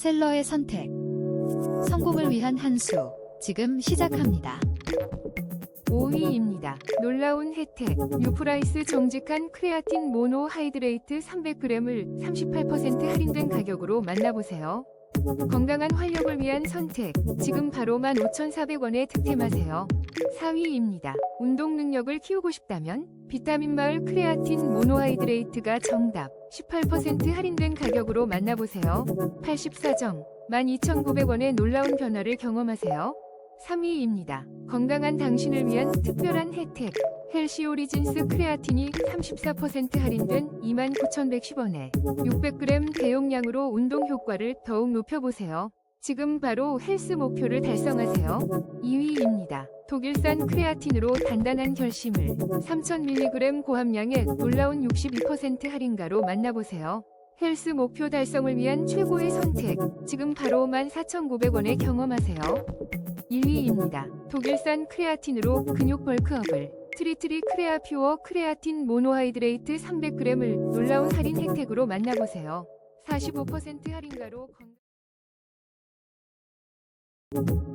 셀러의 선택. 성공을 위한 한 수. 지금 시작합니다. 5위입니다. 놀라운 혜택. 뉴프라이스 정직한 크레아틴 모노 하이드레이트 300g을 38% 할인된 가격으로 만나보세요. 건강한 활력을 위한 선택. 지금 바로 15,400원에 득템하세요. 4위입니다. 운동 능력을 키우고 싶다면 비타민 마을 크레아틴 모노하이드레이트가 정답. 18% 할인된 가격으로 만나보세요. 84점. 12,900원의 놀라운 변화를 경험하세요. 3위입니다. 건강한 당신을 위한 특별한 혜택. 헬시 오리진스 크레아틴이 34% 할인된 29,110원에 600g 대용량으로 운동 효과를 더욱 높여보세요. 지금 바로 헬스 목표를 달성하세요. 2위입니다. 독일산 크레아틴으로 단단한 결심을 3000mg 고함량의 놀라운 62% 할인가로 만나보세요. 헬스 목표 달성을 위한 최고의 선택. 지금 바로 14,900원에 경험하세요. 1위입니다. 독일산 크레아틴으로 근육 벌크업을 트리트리 크레아 퓨어 크레아틴 모노하이드레이트 300g을 놀라운 할인 혜택으로 만나보세요. 45% 할인가로 건...